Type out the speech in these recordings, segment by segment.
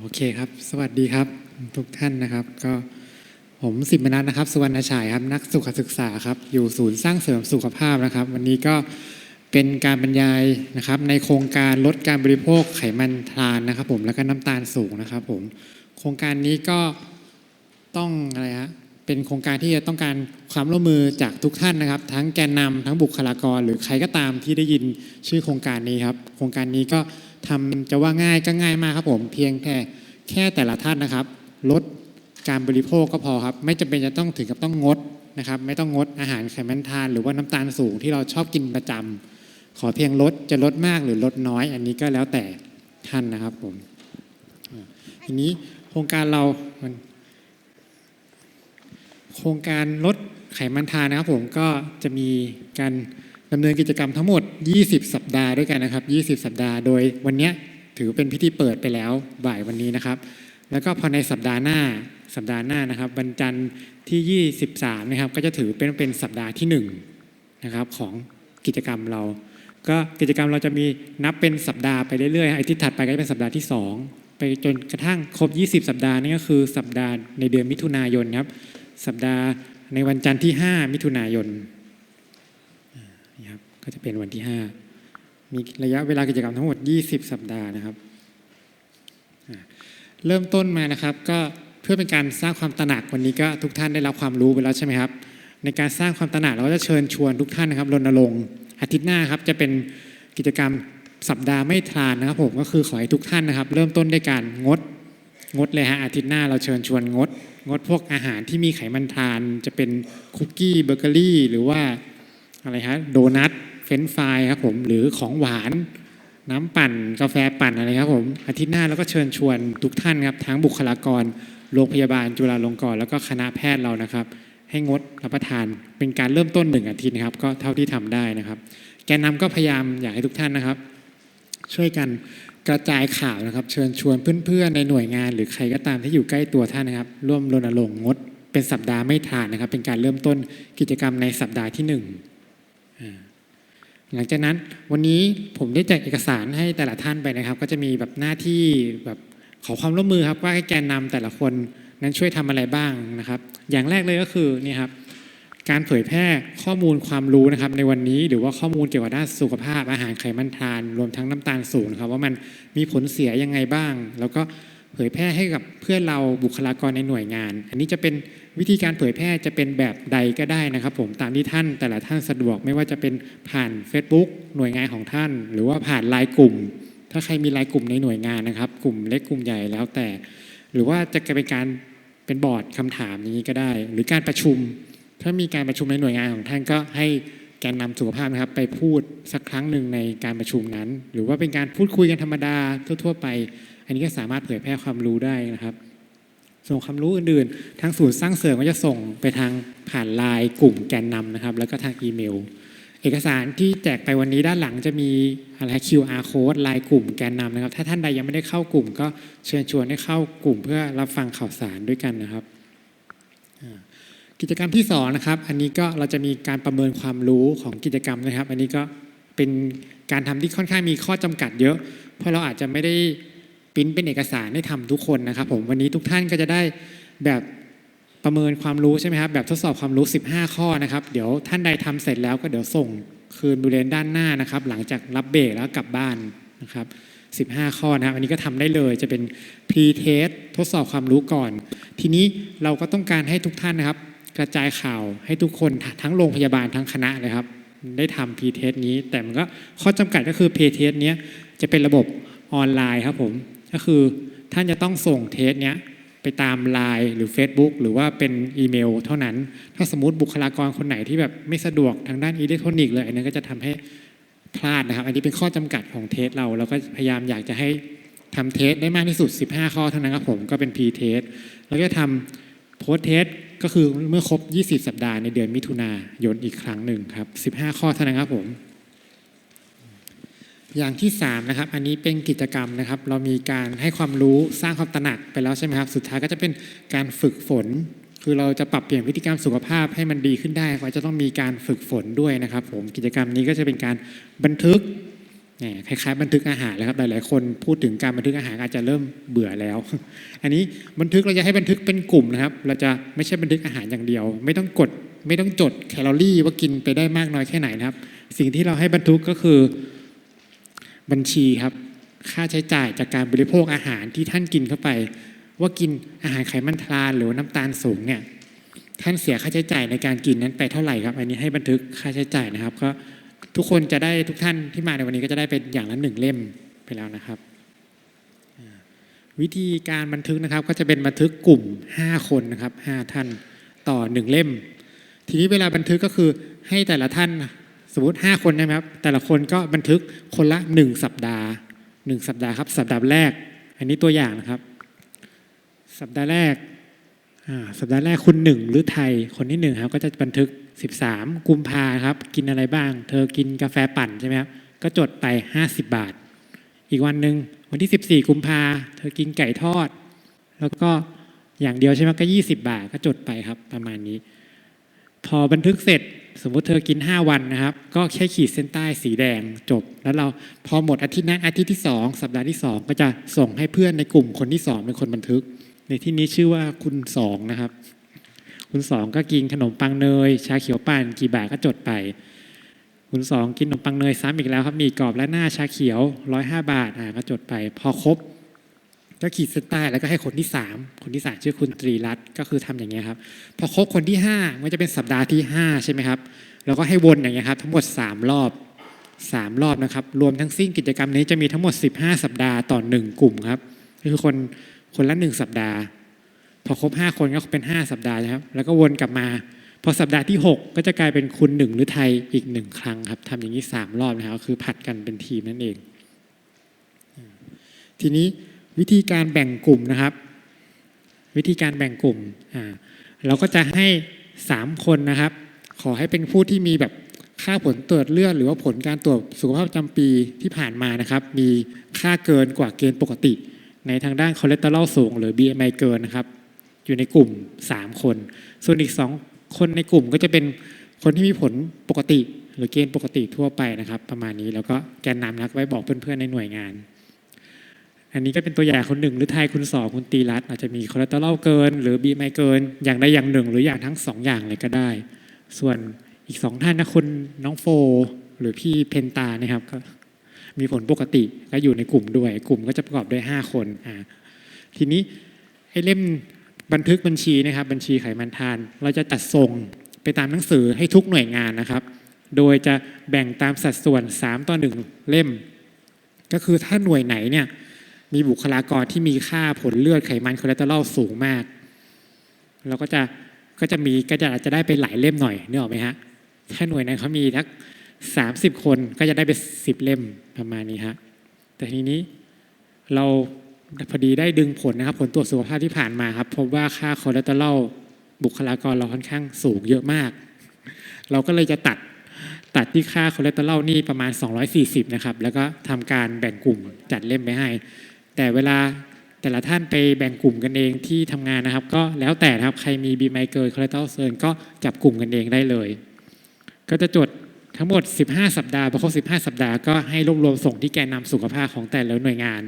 โอเคครับ สวัสดีครับ ทุกท่านนะครับ ก็ผมสิบมนัทนะครับ สุวรรณชัยครับ นักสุขศึกษาครับ อยู่ศูนย์สร้างเสริมสุขภาพนะครับ วันนี้ก็เป็นการบรรยายนะครับ ในโครงการลดการบริโภคไขมันทรานนะครับ ผมแล้วก็น้ำตาลสูงนะครับ ผม โครงการนี้ก็ต้องอะไรฮะเป็นโครงการที่จะต้องการความร่วมมือจากทุกท่านนะครับ ทั้งแกนนำทั้งบุคลากร หรือใครก็ตามที่ได้ยินชื่อโครงการนี้ครับ โครงการนี้ก็ ทำจะว่าง่ายก็ง่ายมากครับผมเพียงแค่แค่แต่ละท่านนะครับ ลดการบริโภคก็พอครับ ไม่จำเป็นจะต้องถึงกับต้องงดนะครับ ไม่ต้องงดอาหารไขมันทาน หรือว่าน้ำตาลสูงที่เราชอบกินประจำขอเพียงลดจะลดมากหรือลดน้อย อันนี้ก็แล้วแต่ท่านนะครับผมทีนี้โครงการเรามันโครงการลดไขมันทานนะครับผมก็จะมีการ ดำเนินกิจกรรมทั้งหมด 20 สัปดาห์ด้วยกันนะครับ 20 สัปดาห์ โดยวันนี้ถือเป็นพิธีเปิดไปแล้วบ่ายวันนี้นะครับ แล้วก็พอในสัปดาห์หน้า สัปดาห์หน้านะครับวันจันทร์ที่ 23 นะครับ ก็จะถือเป็นเป็นสัปดาห์ที่1นะครับของกิจกรรมเรา ก็กิจกรรมเราจะมีนับเป็นสัปดาห์ไปเรื่อยๆไอ้ที่ถัดไปก็จะเป็นสัปดาห์ที่ 2 ไปจนกระทั่งครบ 20 สัปดาห์นี่ก็คือสัปดาห์ในเดือนมิถุนายนครับ สัปดาห์ในวันจันทร์ที่ 5 มิถุนายน ก็จะเป็นวันที่ 5 มีระยะเวลากิจกรรมทั้งหมด 20 สัปดาห์นะครับ เริ่มต้นมานะครับก็เพื่อเป็นการสร้างความตระหนักวันนี้ก็ทุกท่านได้รับความรู้ไปแล้วใช่ไหมครับ ในการสร้างความตระหนักเราก็จะเชิญชวนทุกท่านนะครับรณรงค์อาทิตย์หน้าครับจะเป็นกิจกรรมสัปดาห์ไม่ทานนะครับผมก็คือขอให้ทุกท่านนะครับ เริ่มต้นด้วยการงดงดเลยฮะอาทิตย์หน้าเราเชิญชวนงด งดพวกอาหารที่มีไขมันทาน จะเป็นคุกกี้เบเกอรี่ หรือว่าอะไรฮะโดนัท เฟรนฟรายครับผมหรือของหวาน น้ำปั่นกาแฟปั่นอะไรครับผมอาทิตย์หน้าเราก็เชิญชวนทุกท่านครับทั้งบุคลากรโรงพยาบาลจุฬาลงกรณ์แล้วก็คณะแพทย์เรานะครับ ให้งดรับประทานเป็นการเริ่มต้นหนึ่งอาทิตย์นะครับ ก็เท่าที่ทำได้นะครับ แกนนำก็พยายามอยากให้ทุกท่านนะครับ ช่วยกันกระจายข่าวนะครับ เชิญชวนเพื่อนๆในหน่วยงาน หรือใครก็ตามที่อยู่ใกล้ตัวท่านนะครับ ร่วมรณรงค์งดเป็นสัปดาห์ไม่ทานนะครับ เป็นการเริ่มต้นกิจกรรมในสัปดาห์ที่หนึ่งอ่า หลังจากนั้นวันนี้ผมได้แจกเอกสารให้แต่ละท่านไปนะครับ ก็จะมีแบบหน้าที่แบบขอความร่วมมือครับว่าให้แกนนำแต่ละคนนั้นช่วยทำอะไรบ้างนะครับ อย่างแรกเลยก็คือนี่ครับการเผยแพร่ข้อมูลความรู้นะครับในวันนี้หรือว่าข้อมูลเกี่ยวกับด้านสุขภาพอาหารไขมันทาน รวมทั้งน้ำตาลสูงครับว่ามันมีผลเสียยังไงบ้าง แล้วก็เผยแพร่ให้กับเพื่อนเราบุคลากรในหน่วยงาน อันนี้จะเป็น วิธีการเผยแพร่จะเป็นแบบใดก็ได้นะครับ ผมตามที่ท่านแต่ละท่านสะดวกไม่ว่าจะเป็นผ่าน Facebook หน่วยงานของท่าน หรือว่าผ่านไลน์กลุ่ม ถ้าใครมีไลน์กลุ่มในหน่วยงานนะครับ กลุ่มเล็กกลุ่มใหญ่แล้วแต่ หรือว่าจะเป็นการเป็นบอร์ดคำถามอย่างนี้ก็ได้ หรือการประชุม ถ้ามีการประชุมในหน่วยงานของท่านก็ให้แกนนำสุขภาพนะครับไปพูดสักครั้งหนึ่งในการประชุมนั้น หรือว่าเป็นการพูดคุยกันธรรมดาทั่ว ๆ ไป อันนี้ก็สามารถเผยแพร่ความรู้ได้นะครับ ส่วนความรู้อื่นๆ ทางศูนย์สร้างเสริมก็จะส่งไปทางผ่านไลน์กลุ่มแกนนำนะครับ แล้วก็ทางอีเมล เอกสารที่แจกไปวันนี้ด้านหลังจะมีอะไร QR code ไลน์กลุ่มแกนนำนะครับ ถ้าท่านใดยังไม่ได้เข้ากลุ่ม ก็เชิญชวนให้เข้ากลุ่มเพื่อรับฟังข่าวสารด้วยกันนะครับ กิจกรรมที่สองนะครับ อันนี้ก็เราจะมีการประเมินความรู้ของกิจกรรมนะครับ อันนี้ก็เป็นการทำที่ค่อนข้างมีข้อจำกัดเยอะ เพราะเราอาจจะไม่ได้ ปริ้นเป็นเอกสารให้ทำทุกคนนะครับผมวันนี้ทุกท่านก็จะได้แบบประเมินความรู้ใช่ไหมครับแบบทดสอบความรู้ 15 ข้อนะครับ เดี๋ยวท่านใดทำเสร็จแล้วก็เดี๋ยวส่งคืนบริเวณด้านหน้านะครับ หลังจากรับเบรกแล้วกลับบ้านนะครับ15 ข้อนะครับอันนี้ก็ทำได้เลยจะเป็น pre test ทดสอบความรู้ก่อน ทีนี้เราก็ต้องการให้ทุกท่านนะครับ กระจายข่าวให้ทุกคนทั้งโรงพยาบาลทั้งคณะเลยครับ ได้ทำ pre test นี้ แต่มันก็ข้อจำกัดก็คือ pre test เนี้ยจะเป็นระบบออนไลน์ครับผม ก็คือท่านจะต้องส่งเทสเนี้ยไปตามไลน์หรือ Facebook หรือว่าเป็นอีเมล เท่านั้น ถ้าสมมติบุคลากรคนไหนที่แบบไม่สะดวกทางด้านอิเล็กทรอนิกส์เลย อันนั้นก็จะทำให้พลาดนะครับ อันนี้เป็นข้อจำกัดของเทสเรา เราก็พยายามอยากจะให้ทำเทสได้มากที่สุด 15 ข้อเท่านั้นครับผม ก็เป็น P-Test แล้วก็ทำโพสเทสก็คือเมื่อครบ 20 สัปดาห์ในเดือนมิถุนายนอีกครั้งหนึ่งครับ 15 ข้อเท่านั้นครับผม อย่างที่3นะครับ อันนี้เป็นกิจกรรมนะครับ เรามีการให้ความรู้สร้างความตระหนักไปแล้วใช่ไหมครับ สุดท้ายก็จะเป็นการฝึกฝน คือเราจะปรับเปลี่ยนพฤติกรรมสุขภาพให้มันดีขึ้นได้ก็จะต้องมีการฝึกฝนด้วยนะครับ ผมกิจกรรมนี้ก็จะเป็นการบันทึกคล้ายๆบันทึกอาหารแล้วครับหลายๆคนพูดถึงการบันทึกอาหารอาจจะเริ่มเบื่อแล้ว อันนี้บันทึกเราจะให้บันทึกเป็นกลุ่มนะครับ เราจะไม่ใช่บันทึกอาหารอย่างเดียว ไม่ต้องกดไม่ต้องจดแคลอรี่ว่ากินไปได้มากน้อยแค่ไหนนะครับ สิ่งที่เราให้บันทึกก็คือ บัญชีครับ ค่าใช้จ่ายจากการบริโภคอาหารที่ท่านกินเข้าไป ว่ากินอาหารไขมันทรานหรือน้ำตาลสูงเนี่ยท่านเสียค่าใช้จ่ายในการกินนั้นไปเท่าไหร่ครับ อันนี้ให้บันทึกค่าใช้จ่ายนะครับก็ทุกคนจะได้ทุกท่านที่มาในวันนี้ก็จะได้เป็นอย่างละหนึ่งเล่มไปแล้วนะครับ วิธีการบันทึกนะครับก็จะเป็นบันทึกกลุ่ม 5 คนนะครับ 5 ท่านต่อหนึ่งเล่ม ทีนี้เวลาบันทึกก็คือให้แต่ละท่าน สมมติ 5 คนนะครับ แต่ละคนก็บันทึกคนละ 1 สัปดาห์ 1 สัปดาห์ครับ สัปดาห์แรก อันนี้ตัวอย่างนะครับ สัปดาห์แรกสัปดาห์แรกคุณหนึ่งหรือไทยคนที่หนึ่งครับก็จะบันทึก 13 กุมภาครับ กินอะไรบ้าง เธอกินกาแฟปั่นใช่ไหมครับก็จดไป 50 บาท อีกวันหนึ่งวันที่ 14 กุมภาเธอกินไก่ทอด แล้วก็อย่างเดียวใช่ไหมก็ 20 บาทก็จดไปครับประมาณนี้ พอบันทึกเสร็จ สมมติเธอกิน 5 วันนะครับ ก็แค่ขีดเส้นใต้สีแดงจบ แล้วเราพอหมดอาทิตย์นั้นอาทิตย์ที่ 2 สัปดาห์ที่ 2 ก็จะส่งให้เพื่อนในกลุ่มคนที่ 2 เป็นคนบันทึก ในที่นี้ชื่อว่าคุณสองนะครับ คุณสองก็กินขนมปังเนย ชาเขียวปั่นกี่บาทก็จดไป คุณสองกินขนมปังเนยซ้ำอีกแล้วครับมีกรอบและหน้าชาเขียวร้อยห้าบาทอ่าก็จดไป พอครบ ก็ขีดเส้นใต้แล้วก็ให้คนที่สามคนที่สามชื่อคุณตรีรัตน์ก็คือทำอย่างเงี้ยครับพอครบคนที่ห้ามันจะเป็นสัปดาห์ที่ห้าใช่ไหมครับแล้วก็ให้วนอย่างเงี้ยครับทั้งหมดสามรอบสามรอบนะครับ รวมทั้งสิ้นกิจกรรมนี้จะมีทั้งหมด 15 สัปดาห์ต่อหนึ่งกลุ่มครับก็คือคนคนละหนึ่งสัปดาห์ พอครบ 5 คนก็เป็น 5 สัปดาห์นะครับ แล้วก็วนกลับมา พอสัปดาห์ที่ 6 ก็จะกลายเป็นคุณหนึ่งหรือไทยอีกหนึ่งครั้งครับทำอย่างนี้ 3 รอบนะครับคือผัดกันเป็นทีมนั่นเอง ทีนี้ วิธีการแบ่งกลุ่มนะครับ วิธีการแบ่งกลุ่มอ่าเราก็จะให้ 3 คนนะครับ ขอให้เป็นผู้ที่มีแบบค่าผลตรวจเลือดหรือว่าผลการตรวจสุขภาพประจำปีที่ผ่านมานะครับ มีค่าเกินกว่าเกณฑ์ปกติ ในทางด้านคอเลสเตอรอลสูง หรือ BMI เกินนะครับ อยู่ในกลุ่ม 3 คน ส่วนอีก 2 คนในกลุ่มก็จะเป็นคนที่มีผลปกติ หรือเกณฑ์ปกติทั่วไปนะครับ ประมาณนี้แล้วก็แกนนำนักไว้บอกเพื่อนๆในหน่วยงาน อันนี้ก็เป็นตัวอย่างคนหนึ่ง หรือไทยคุณสองคุณตีรัตอาจจะมีคอเลสเตอรอลเกิน หรือ BMI เกิน อย่างใดอย่างหนึ่ง หรืออย่างทั้งสองอย่างเลยก็ได้ ส่วนอีกสองท่านนะคุณน้องโฟ หรือพี่เพนตานะครับก็มีผลปกติก็อยู่ในกลุ่มด้วย กลุ่มก็จะประกอบด้วยห้าคนอ่าทีนี้ไอ้เล่มบันทึกบัญชีนะครับ บัญชีไขมันทาน เราจะจัดส่งไปตามหนังสือให้ทุกหน่วยงานนะครับ โดยจะแบ่งตามสัดส่วน 3 ต่อ 1 เล่ม ก็คือถ้าหน่วยไหนเนี่ย มีบุคลากรที่มีค่าผลเลือดไขมันคอเลสเตอรอลสูงมาก เราก็จะก็จะมีก็จะอาจจะได้ไปหลายเล่มหน่อยนึกออกไหมฮะถ้าหน่วยนั้นเขามีทักสามสิบคนก็จะได้ไปสิบเล่มประมาณนี้ฮะแต่ทีนี้เราพอดีได้ดึงผลนะครับ ผลตรวจสุขภาพที่ผ่านมาครับพบว่าค่าคอเลสเตอรอลบุคลากรเราค่อนข้างสูงเยอะมาก เราก็เลยจะตัดตัดที่ค่าคอเลสเตอรอลนี่ประมาณ 240 นะครับ แล้วก็ทำการแบ่งกลุ่มจัดเล่มไปให้ แต่เวลาแต่ละท่านไปแบ่งกลุ่มกันเองที่ทำงานนะครับ ก็แล้วแต่นะครับใครมีบีไมเกินคอเลสเตอรอลเซินก็จับกลุ่มกันเองได้เลย ก็จะจดทั้งหมด 15 สัปดาห์พอครบ15 สัปดาห์ก็ให้รวบรวมส่งที่แกนนำสุขภาพของแต่ละหน่วยงาน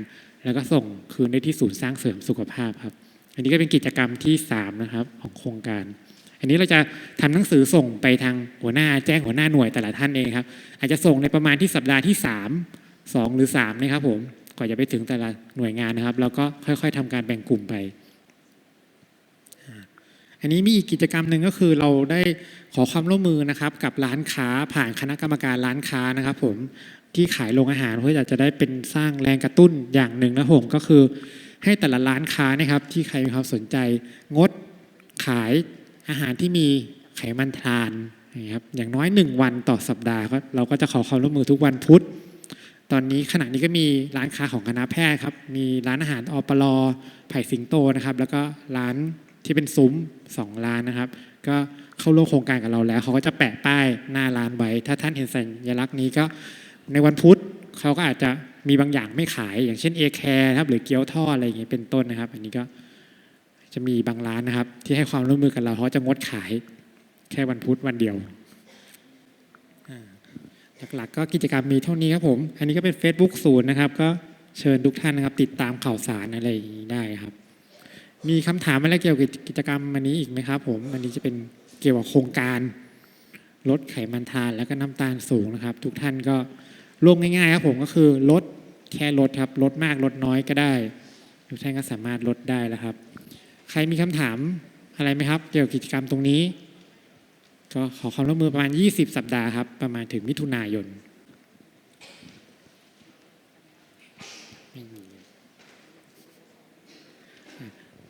แล้วก็ส่งคืนได้ที่ศูนย์สร้างเสริมสุขภาพครับ อันนี้ก็เป็นกิจกรรมที่ 3 นะครับของโครงการ อันนี้เราจะทำหนังสือส่งไปทางหัวหน้าแจ้งหัวหน้าหน่วยแต่ละท่านเองครับ อาจจะส่งในประมาณที่สัปดาห์ที่ 3 2 หรือ3นะครับผม ก่อนจะไปถึงแต่ละหน่วยงานนะครับแล้วก็ค่อย ๆทำการแบ่งกลุ่มไป อันนี้มีอีกกิจกรรมหนึ่งก็คือเราได้ขอความร่วมมือนะครับ กับร้านค้าผ่านคณะกรรมการร้านค้านะครับ ผมที่ขายโรงอาหารเพื่ออยากจะได้เป็นสร้างแรงกระตุ้นอย่างหนึ่งนะผมก็คือ ให้แต่ละร้านค้านะครับ ที่ใครมีความสนใจ งดขายอาหารที่มีไขมันทรานนะครับอย่างน้อยหนึ่งวันต่อสัปดาห์เราก็จะขอความร่วมมือทุกวันพุธ ตอนนี้ขณะนี้ก็มีร้านค้าของคณะแพทย์ครับ มีร้านอาหารอปลอไผ่สิงโตนะครับ แล้วก็ร้านที่เป็นซุ้มสองร้านนะครับ ก็เข้าร่วมโครงการกับเราแล้ว เขาก็จะแปะป้ายหน้าร้านไว้ ถ้าท่านเห็นสัญลักษณ์นี้ก็ในวันพุธเขาก็อาจจะมีบางอย่างไม่ขาย อย่างเช่นเอแคร์ครับหรือเกี๊ยวทอดอะไรอย่างเงี้ยเป็นต้นนะครับ อันนี้ก็จะมีบางร้านนะครับ ที่ให้ความร่วมมือกับเราเขาจะงดขายแค่วันพุธวันเดียว หลักๆ ก็กิจกรรมมีเท่านี้ครับผม อันนี้ก็เป็น Facebook ศูนย์นะครับ ก็เชิญทุกท่านนะครับ ติดตามข่าวสารอะไรอย่างนี้ได้ครับ มีคำถามอะไรเกี่ยวกับกิจกรรมอันนี้อีกไหมครับ ผมอันนี้จะเป็นเกี่ยวกับโครงการลดไขมันทานแล้วก็น้ำตาลสูงนะครับ ทุกท่านก็ร่วมง่ายๆครับผมก็คือลดแค่ลดครับลดมากลดน้อยก็ได้ ทุกท่านก็สามารถลดได้แล้วครับ ใครมีคำถามอะไรไหมครับ เกี่ยวกับกิจกรรมตรงนี้ ก็ขอความร่วมมือประมาณ 20 สัปดาห์ครับ ประมาณถึงมิถุนายน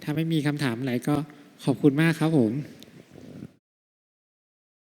ถ้าไม่มีคำถามอะไรก็ขอบคุณมากครับผม